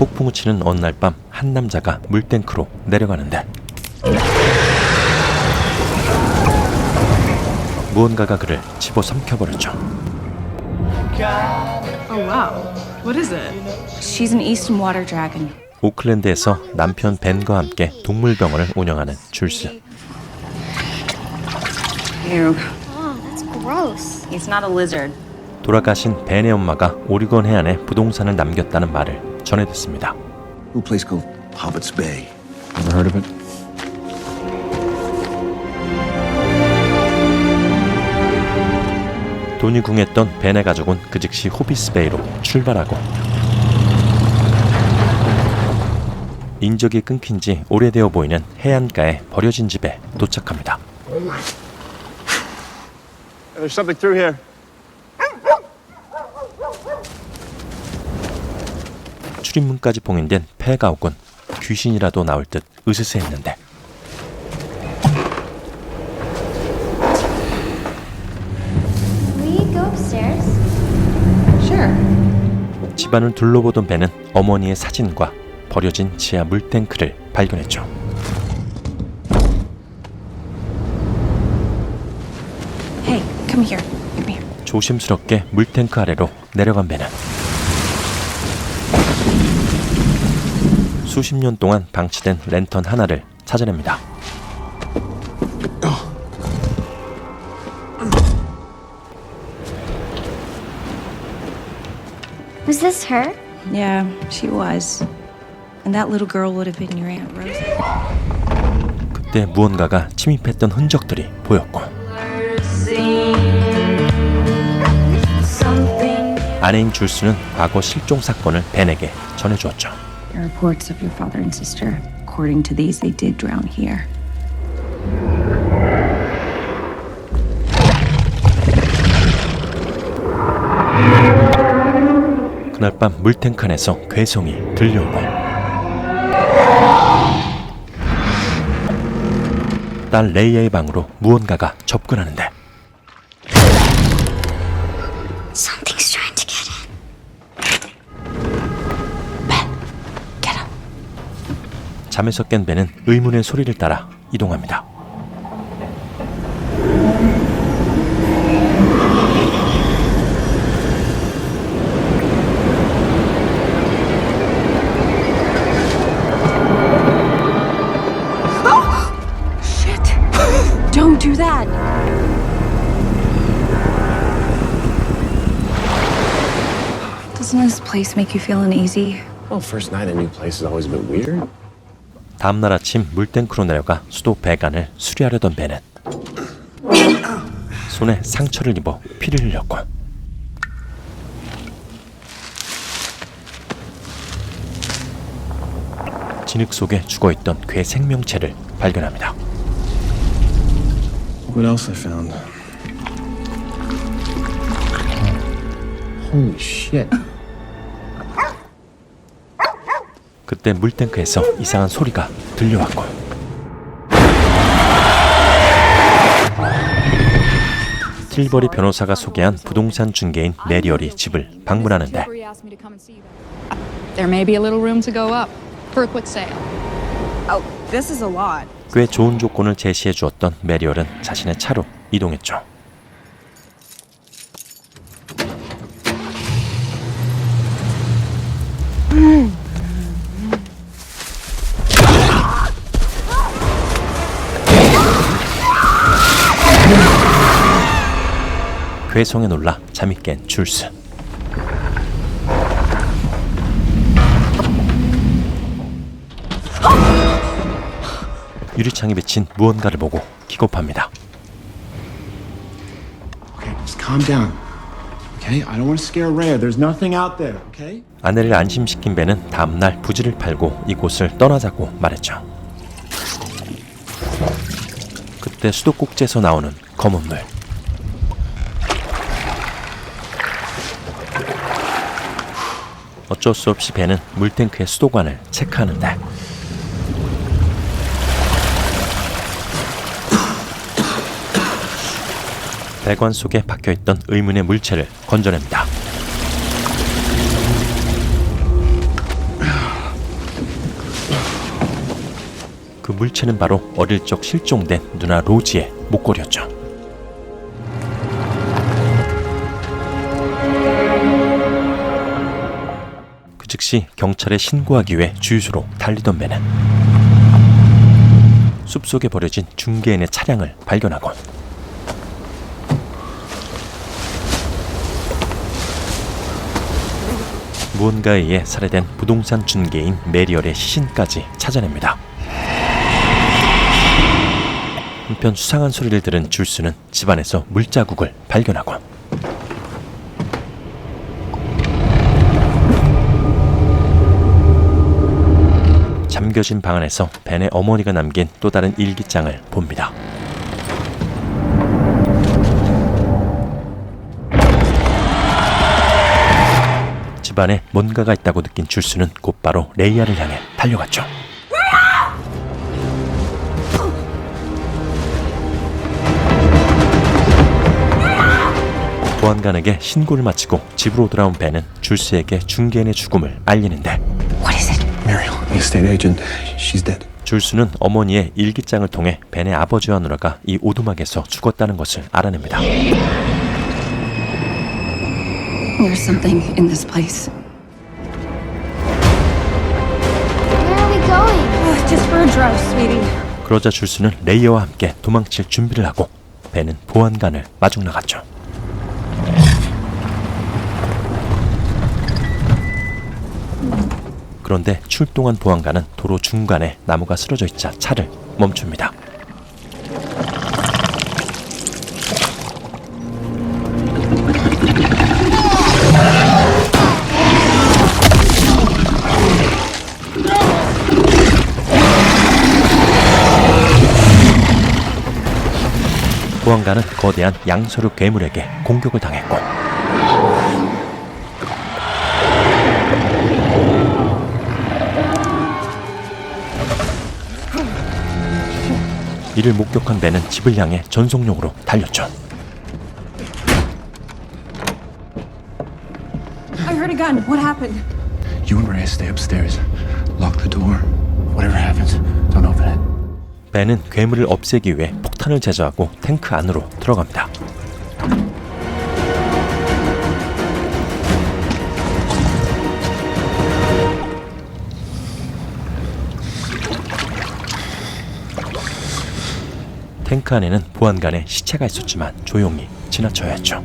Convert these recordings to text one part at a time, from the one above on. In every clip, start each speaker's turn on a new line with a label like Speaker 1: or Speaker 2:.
Speaker 1: 폭풍우 치는 어느 날 밤 한 남자가 물탱크로 내려가는데 무언가가 그를 집어 삼켜버렸죠.
Speaker 2: Oh wow. What is it?
Speaker 3: She's an Eastern Water Dragon.
Speaker 1: 오클랜드에서 남편 벤과 함께 동물병원을 운영하는 줄스.
Speaker 3: Ew.
Speaker 4: Oh, that's gross.
Speaker 3: It's not a lizard.
Speaker 1: 돌아가신 벤의 엄마가 오리건 해안에 부동산을 남겼다는 말을 전해 듣습니다.
Speaker 5: A place called Hobbit's Bay. Ever heard of it?
Speaker 1: 돈이 궁했던 벤의 가족은 그 즉시 호비스베이로 출발하고 인적이 끊긴 지 오래되어 보이는 해안가의 버려진 집에 도착합니다.
Speaker 6: There's something through here.
Speaker 1: 출입문까지 봉인된 폐가옥은 귀신이라도 나올 듯 으스스했는데. 집안을 둘러보던 벤은 어머니의 사진과 버려진 지하 물탱크를 발견했죠.
Speaker 3: Hey, come here. Come here.
Speaker 1: 조심스럽게 물탱크 아래로 내려간 벤은 수십 년 동안 방치된 랜턴 하나를 찾아냅니다.
Speaker 4: Was this her?
Speaker 3: Yeah, she was. And that little girl would have been your Aunt Rosie.
Speaker 1: 그때 무언가가 침입했던 흔적들이 보였고 아내인 줄스는 과거 실종 사건을 벤에게 전해주었죠.
Speaker 3: There are reports of your father and sister. According to these, they did drown here.
Speaker 1: 그날 밤 물탱크 안에서 괴성이 들려오고 딸 레이아의 방으로 무언가가 접근하는데 잠에서 깬 벤은 의문의 소리를 따라 이동합니다.
Speaker 3: Shit. Don't do that. Doesn't this place make you feel uneasy?
Speaker 5: Well, first night at a new place is always a bit weird.
Speaker 1: 다음날 아침 물탱크로 내려가 수도 배관을 수리하려던 벤은 손에 상처를 입어 피를 흘렸고 진흙 속에 죽어있던 괴 생명체를 발견합니다.
Speaker 5: What else I found? Holy shit.
Speaker 1: 그때 물탱크에서 이상한 소리가 들려왔고 틸버리 변호사가 소개한 부동산 중개인 메리얼이 집을 방문하는데
Speaker 7: There may be a little room to go up for a quick sale.
Speaker 2: Oh, this is a lot.
Speaker 1: 꽤 좋은 조건을 제시해 주었던 메리얼은 자신의 차로 이동했죠. 괴성에 놀라 잠이 깬 줄스. 유리창에 비친 무언가를 보고 기겁합니다.
Speaker 5: Okay, just calm down. Okay, I don't want to scare Rhea. There's nothing out there. Okay.
Speaker 1: 아내를 안심시킨 벤은 다음날 부지를 팔고 이곳을 떠나자고 말했죠. 그때 수도꼭지에서 나오는 검은 물. 어쩔 수 없이 배는 물탱크의 수도관을 체크하는데 배관 속에 박혀있던 의문의 물체를 건져냅니다. 그 물체는 바로 어릴 적 실종된 누나 로지의 목걸이였죠. 즉시 경찰에 신고하기 위해 주유소로 달리던 배는 숲속에 버려진 중개인의 차량을 발견하곤 무언가에 의해 살해된 부동산 중개인 메리얼의 시신까지 찾아냅니다. 한편 수상한 소리를 들은 줄수는 집안에서 물자국을 발견하고 잠겨진 방 안에서 벤의 어머니가 남긴 또 다른 일기장을 봅니다. 집안에 뭔가가 있다고 느낀 줄수는 곧바로 레이아를 향해 달려갔죠. 보안관에게 신고를 마치고 집으로 돌아온 벤은 줄수에게 중개인의 죽음을 알리는데
Speaker 5: Muriel, the estate agent. She's dead.
Speaker 1: 줄수는 어머니의 일기장을 통해 벤의 아버지와 누나가 이 오두막에서 죽었다는 것을 알아냅니다.
Speaker 3: There's something in this place.
Speaker 4: Where are we going?
Speaker 3: just for a drive, sweetie.
Speaker 1: 그러자 줄수는 레이어와 함께 도망칠 준비를 하고 벤은 보안관을 마중 나갔죠. 그런데 출동한 보안관은 도로 중간에 나무가 쓰러져 있자 차를 멈춥니다. 보안관은 거대한 양서류 괴물에게 공격을 당했고 이를 목격한 벤은 집을 향해 전속력으로 달렸죠.
Speaker 2: I heard a gun. What happened?
Speaker 5: You and Rhea stay upstairs. Lock the door. Whatever happens, don't open it.
Speaker 1: 벤은 괴물을 없애기 위해 폭탄을 제조하고 탱크 안으로 들어갑니다. 탱크 안에는 보안관의 시체가 있었지만 조용히 지나쳐야 했죠.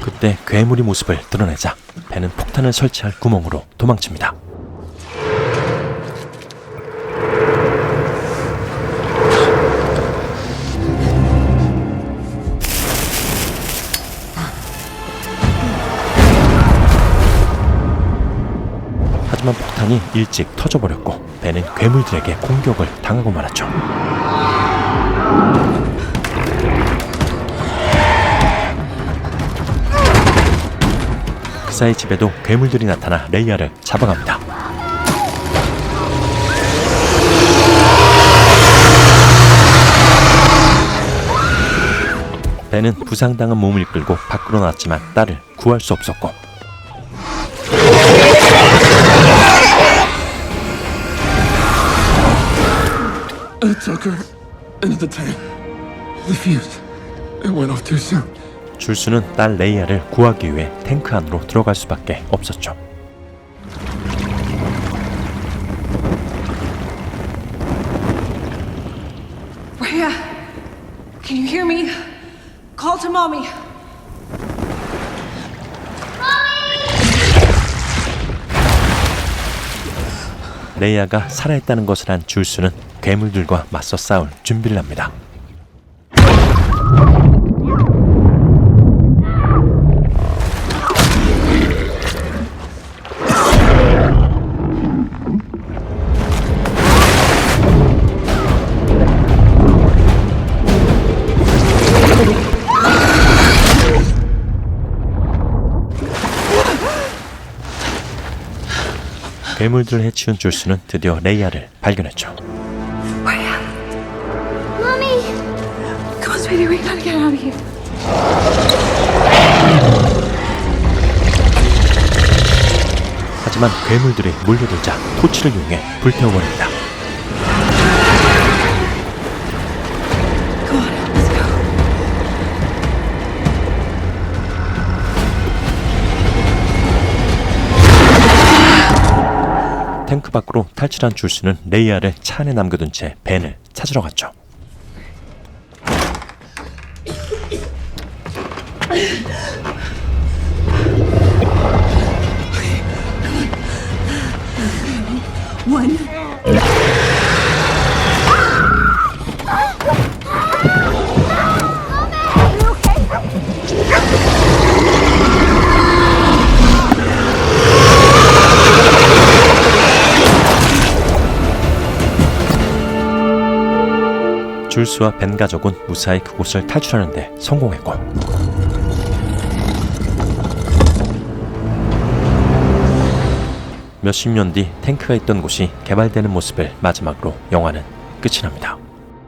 Speaker 1: 그때 괴물이 모습을 드러내자 배는 폭탄을 설치할 구멍으로 도망칩니다. 하지만 폭탄이 일찍 터져버렸고 배는 괴물들에게 공격을 당하고 말았죠. 그 사이 집에도 괴물들이 나타나 레이아를 잡아갑니다. 벤은 부상당한 몸을 이끌고 밖으로 나왔지만 딸을 구할 수 없었고
Speaker 5: I took her into the tank. The fuse. It went off too soon.
Speaker 1: 줄수는 딸 레이아를 구하기 위해 탱크 안으로 들어갈 수밖에 없었죠.
Speaker 2: Rhea, can you hear me? Call to mommy.
Speaker 1: 레이아가 살아있다는 것을 안 줄수는 괴물들과 맞서 싸울 준비를 합니다. 괴물들을 해치운 줄수는 드디어 레이아를 발견했죠. 하지만 괴물들이 몰려들자 토치를 이용해 불태워버립니다. 탱크 밖으로 탈출한 줄수는 레이아를 차 안에 남겨둔 채 벤을 찾으러 갔죠. 줄수와 벤 가족은 무사히 그곳을 탈출하는데 성공했고 몇십 년 뒤 탱크가 있던 곳이 개발되는 모습을 마지막으로 영화는 끝이 납니다.